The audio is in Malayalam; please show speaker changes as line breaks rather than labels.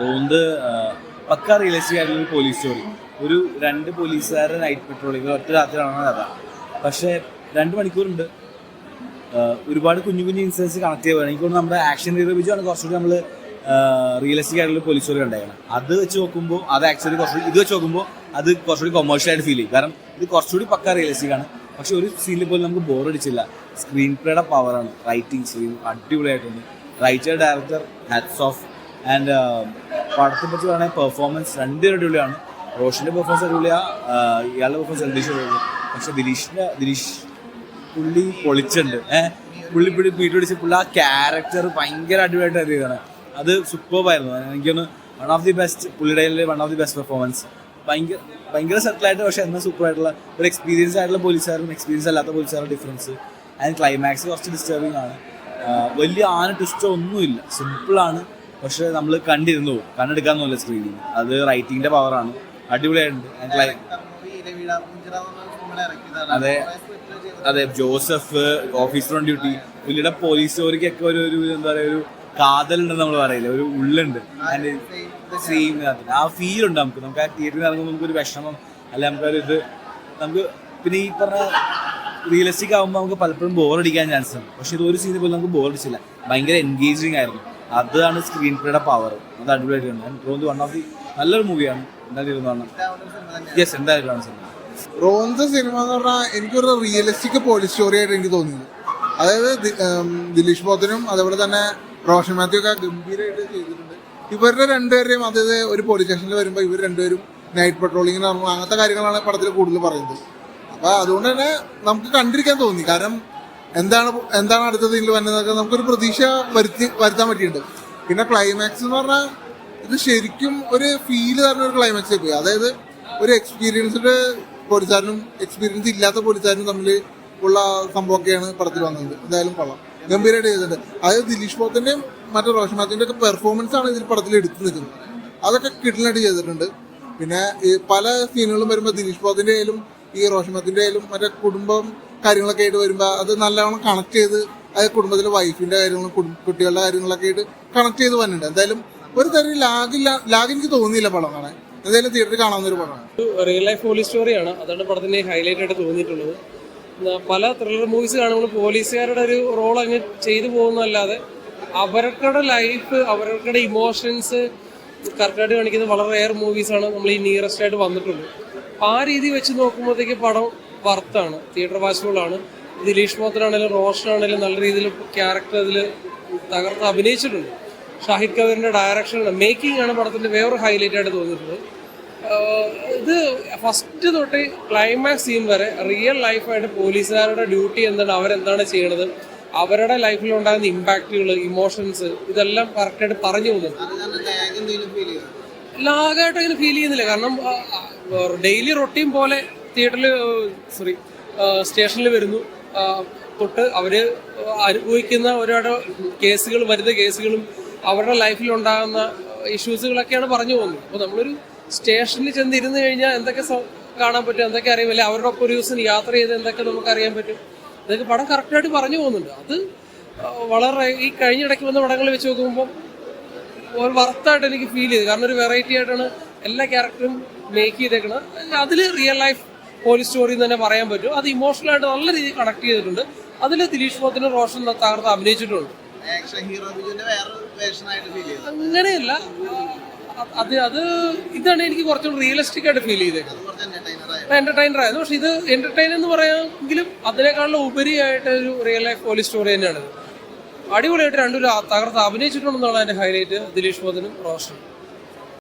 റോന്ത് പക്ക റിയലിസ്റ്റിക് ആയിട്ടുള്ള പോലീസ് സ്റ്റോറി. ഒരു രണ്ട് പോലീസുകാരുടെ നൈറ്റ് പെട്രോളിംഗ് ഒറ്റ രാത്രിയാണ് കഥ. പക്ഷേ രണ്ട് മണിക്കൂറുണ്ട്. ഒരുപാട് കുഞ്ഞു കുഞ്ഞു ഇൻസിഡൻസ് കണക്ട് ചെയ്യുക എനിക്ക് തോന്നുന്നു നമ്മുടെ ആക്ഷൻ ആണ് കുറച്ചുകൂടി നമ്മൾ റിയലിസ്റ്റിക് ആയിട്ടുള്ള പോലീസ് സ്റ്റോറി ഉണ്ടായിരുന്നു അത് വെച്ച് നോക്കുമ്പോൾ അത് ആക്ച്വലി കുറച്ചുകൂടി ഇത് വെച്ച് നോക്കുമ്പോൾ അത് കുറച്ചുകൂടി കൊമേഴ്ഷ്യൽ ആയിട്ട് ഫീൽ ചെയ്യും. കാരണം ഇത് കുറച്ചുകൂടി പക്ക റിയലിസ്റ്റിക് ആണ്. പക്ഷെ ഒരു സീനിൽ പോലും നമുക്ക് ബോർ അടിച്ചില്ല. സ്ക്രീൻ പ്ലേയുടെ പവറാണ് റൈറ്റിംഗ് സ്ക്രീൻ അടിപൊളിയായിട്ടുണ്ട്. Writer director hats off and പടത്തെ പറ്റി പറയുകയാണെങ്കിൽ പെർഫോമൻസ് രണ്ടുപേരും അടിപൊളിയാണ്. റോഷിന്റെ പെർഫോമൻസ് അടിപൊളിയാണ് ഇയാളുടെ പെർഫോമൻസ് ദിലീഷ് അടിപൊളി പക്ഷെ ദിലീഷിന്റെ ദിലീഷ് പുള്ളി പൊളിച്ചിട്ടുണ്ട്. ഏഹ് പുള്ളി പുള്ളി പീറ്റ് പിടിച്ച് പുള്ളി ആ ക്യാരക്ടർ ഭയങ്കര അടിപൊളിയായിട്ട് എഴുതിയതാണ് അത് സൂപ്പർബായിരുന്നു എനിക്കൊന്ന് വൺ ഓഫ് ദി ബെസ്റ്റ് പുള്ളിയുടെ one of the best performance ഭയങ്കര ഭയങ്കര സെറ്റിലായിട്ട് പക്ഷെ എന്നാൽ സൂപ്പർ ആയിട്ടുള്ള ഒരു എക്സ്പീരിയൻസ് ആയിട്ടുള്ള പോലീസുകാരും എക്സ്പീരിയൻസ് അല്ലാത്ത പോലീസുകാരുടെ ഡിഫറൻസ് ആൻഡ് ക്ലൈമാക്സ് കുറച്ച് ഡിസ്റ്റർബിംഗ് ആണ്. വലിയ ആന ട്വിസ്റ്റോ ഒന്നുമില്ല. സിമ്പിളാണ് പക്ഷെ നമ്മൾ കണ്ടിരുന്നു പോകും കണ്ണെടുക്കാന്നല്ല സ്ക്രീനിങ് അത് റൈറ്റിങ്ങിന്റെ പവറാണ് അടിപൊളിയായിട്ടുണ്ട്. അതെ. അതെ ജോസഫ് ഓഫീസർ ഓൺ ഡ്യൂട്ടി പുള്ളിയുടെ പോലീസ് സ്റ്റോറിക്കൊക്കെ ഒരു ഒരു എന്താ പറയുക ഒരു കാതലുണ്ടെന്ന് നമ്മൾ പറയില്ല ഒരു ഉള്ളുണ്ട്. ആ ഫീൽ ഉണ്ട് നമുക്ക്. നമുക്ക് ആ തിയേറ്ററിൽ ഇറങ്ങുമ്പോൾ നമുക്ക് ഒരു വിഷമം അല്ല നമുക്കൊരു ഇത്. നമുക്ക് പിന്നെ ഈ പറഞ്ഞ റിയലിസ്റ്റിക് ആകുമ്പോൾ നമുക്ക് പലപ്പോഴും ബോർ അടിക്കാൻ ചാൻസ് ഉണ്ട്. പക്ഷെ ഇത് ഒരു സീനിൽ പോലും നമുക്ക് ബോർ അടിച്ചില്ല. ഭയങ്കര എൻഗേജിങ് ആയിരുന്നു. അതാണ് സ്ക്രീൻ പ്ലേയുടെ പവർ അത് അടിപൊളിയായിട്ട് റോന്ത് വൺ ഓഫ് ദി നല്ലൊരു മൂവിയാണ് എന്തായാലും യെസ് എന്തായാലും സിനിമ.
റോന്ത് സിനിമ എന്ന് പറഞ്ഞാൽ എനിക്കൊരു റിയലിസ്റ്റിക് പോലീസ് സ്റ്റോറി ആയിട്ട് എനിക്ക് തോന്നിയത്. അതായത് ദിലീഷ് ബോധനും അതേപോലെ തന്നെ റോഷൻ മാത്യു ഒക്കെ ഗംഭീരമായിട്ട് ചെയ്തിട്ടുണ്ട്. ഇവരുടെ രണ്ടുപേരെയും അതായത് ഒരു പോലീസ് സ്റ്റേഷനിൽ വരുമ്പോൾ ഇവർ രണ്ടുപേരും നൈറ്റ് പെട്രോളിങ്ങിന് അങ്ങനത്തെ കാര്യങ്ങളാണ് പടത്തിൽ കൂടുതൽ പറയുന്നത്. അപ്പോൾ അതുകൊണ്ട് തന്നെ നമുക്ക് കണ്ടിരിക്കാൻ തോന്നി. കാരണം എന്താണ് എന്താണ് അടുത്ത സീനിൽ വരുന്നതൊക്കെ നമുക്കൊരു പ്രതീക്ഷ വരുത്തി വരുത്താൻ പറ്റിയിട്ടുണ്ട്. പിന്നെ ക്ലൈമാക്സ് എന്ന് പറഞ്ഞാൽ ഇത് ശരിക്കും ഒരു ഫീൽ തരുന്ന ഒരു ക്ലൈമാക്സ് പോയി. അതായത് ഒരു എക്സ്പീരിയൻസ്ഡ് പോലീസുകാരനും എക്സ്പീരിയൻസ് ഇല്ലാത്ത പോലീസുകാരനും തമ്മിൽ ഉള്ള സംഭവമൊക്കെയാണ് പടത്തിൽ വന്നത്. എന്തായാലും കൊള്ളാം. ഗംഭീരമായിട്ട് ചെയ്തിട്ടുണ്ട്. അതായത് ദിലീഷ് ബോത്തിന്റെയും മറ്റേ റോഷൻ മാത്തിന്റെ ഒക്കെ പെർഫോമൻസ് ആണ് ഇതിൽ പടത്തിൽ എടുത്തു നിൽക്കുന്നത്. അതൊക്കെ കിടിലായിട്ട് ചെയ്തിട്ടുണ്ട്. പിന്നെ ഈ പല സീനുകളും വരുമ്പോൾ ദിലീഷ് ബോത്തിന്റെ ആയാലും ഈ റോഷൻ മാത്തിന്റെ ആയാലും മറ്റേ കുടുംബം കാര്യങ്ങളൊക്കെ ആയിട്ട് വരുമ്പോൾ അത് നല്ലവണ്ണം കണക്ട് ചെയ്ത് അത് കുടുംബത്തിലെ വൈഫിന്റെ കാര്യങ്ങളും കുടും- കുട്ടികളുടെ കാര്യങ്ങളൊക്കെ ആയിട്ട് കണക്ട് ചെയ്ത് വന്നിട്ടുണ്ട്. എന്തായാലും ഒരു തരം ലാഗില്ല ലാഗ് എനിക്ക് തോന്നിയില്ല പടം കാണാൻ എന്തായാലും തിയേറ്ററിൽ കാണാവുന്ന ഒരു പടമാണ്
റിയൽ ലൈഫ് പോലീസ് സ്റ്റോറിയാണ് അതാണ് പടത്തിന്റെ ഹൈലൈറ്റ് ആയിട്ട് തോന്നിയിട്ടുള്ളത്. പല ത്രില്ലർ മൂവീസ് കാണുമ്പോൾ പോലീസുകാരുടെ ഒരു റോൾ അങ്ങ് ചെയ്തു പോകുന്നതല്ലാതെ അവരുടെ ലൈഫ് അവരുടെ ഇമോഷൻസ് കറക്റ്റായിട്ട് കാണിക്കുന്ന വളരെ റെയർ മൂവീസാണ് നമ്മൾ ഈ നിയറസ്റ്റ് ആയിട്ട് വന്നിട്ടുള്ളത്. ആ രീതി വെച്ച് നോക്കുമ്പോഴത്തേക്ക് പടം വർത്താണ് തിയേറ്റർ വാച്ചുകളാണ് ദിലീഷ് മോത്തനാണെങ്കിലും റോഷനാണെങ്കിലും നല്ല രീതിയിൽ ക്യാരക്ടർ അതിൽ തകർത്ത് അഭിനയിച്ചിട്ടുണ്ട്. ഷാഹിദ് കബീറിന്റെ ഡയറക്ഷൻ മേക്കിംഗ് ആണ് പടത്തിന്റെ വേറൊരു ഹൈലൈറ്റ് ആയിട്ട് തോന്നിയിട്ടുള്ളത്. ഇത് ഫസ്റ്റ് തൊട്ട് ക്ലൈമാക്സ് സീൻ വരെ റിയൽ ലൈഫായിട്ട് പോലീസുകാരുടെ ഡ്യൂട്ടി എന്താണ് അവരെന്താണ് ചെയ്യണത് അവരുടെ ലൈഫിൽ ഉണ്ടാകുന്ന ഇമ്പാക്റ്റുകൾ ഇമോഷൻസ് ഇതെല്ലാം കറക്റ്റായിട്ട് പറഞ്ഞു പോകുന്നുണ്ട് ലാഗായിട്ട് അങ്ങനെ ഫീൽ ചെയ്യുന്നില്ല. കാരണം ഡെയിലി റൊട്ടീൻ പോലെ തിയേറ്ററിൽ സോറി സ്റ്റേഷനിൽ വരുന്നു. തൊട്ട് അവർ അനുഭവിക്കുന്ന ഒരുപാട് കേസുകൾ വരുന്ന കേസുകളും അവരുടെ ലൈഫിൽ ഉണ്ടാകുന്ന ഇഷ്യൂസുകളൊക്കെയാണ് പറഞ്ഞു പോകുന്നത്. അപ്പോൾ നമ്മളൊരു സ്റ്റേഷനിൽ ചെന്ന് ഇരുന്ന് കഴിഞ്ഞാൽ എന്തൊക്കെ കാണാൻ പറ്റും എന്തൊക്കെ അറിയാൻ അവരുടെ ഒപ്പം ഒരു ദിവസം യാത്ര ചെയ്ത് എന്തൊക്കെ നമുക്ക് അറിയാൻ പറ്റും ഇതൊക്കെ പടം കറക്റ്റായിട്ട് പറഞ്ഞു പോകുന്നുണ്ട്. അത് വളരെ ഈ കഴിഞ്ഞിടയ്ക്ക് വന്ന പടങ്ങൾ വെച്ച് നോക്കുമ്പോൾ ഒരു വർത്തായിട്ട് എനിക്ക് ഫീൽ ചെയ്തു. കാരണം ഒരു വെറൈറ്റി ആയിട്ടാണ് എല്ലാ ക്യാരക്ടറും മേക്ക് ചെയ്തേക്കുന്നത് അതിൽ റിയൽ ലൈഫ് പോലീസ് സ്റ്റോറി എന്ന് തന്നെ പറയാൻ പറ്റും. അത് ഇമോഷണൽ ആയിട്ട് നല്ല രീതിയിൽ കണക്ട് ചെയ്തിട്ടുണ്ട്. അതിൽ ദിലീഷ് പോത്തിനും റോഷൻ തകർത്ത് അഭിനയിച്ചിട്ടുണ്ട്. അങ്ങനെയല്ല. അത് അത് ഇതാണ് എനിക്ക് കുറച്ചും റിയലിസ്റ്റിക് ആയിട്ട് ഫീൽ ചെയ്തേക്കുന്നത്. എന്റർടൈനർ ആയിരുന്നു. പക്ഷെ ഇത് എന്റർടൈൻ എന്ന് പറയാമെങ്കിലും അതിനേക്കാളും ഉപരിയായിട്ട് ഒരു റിയൽ ലൈഫ് പോലീസ് സ്റ്റോറി തന്നെയാണ് അടിപൊളിയായിട്ട് രണ്ടുപേരും തകർത്ത് അഭിനയിച്ചിട്ടുണ്ടെന്നുള്ള എന്റെ ഹൈലൈറ്റ് ദിലീഷ് മോദനും റോഷനും.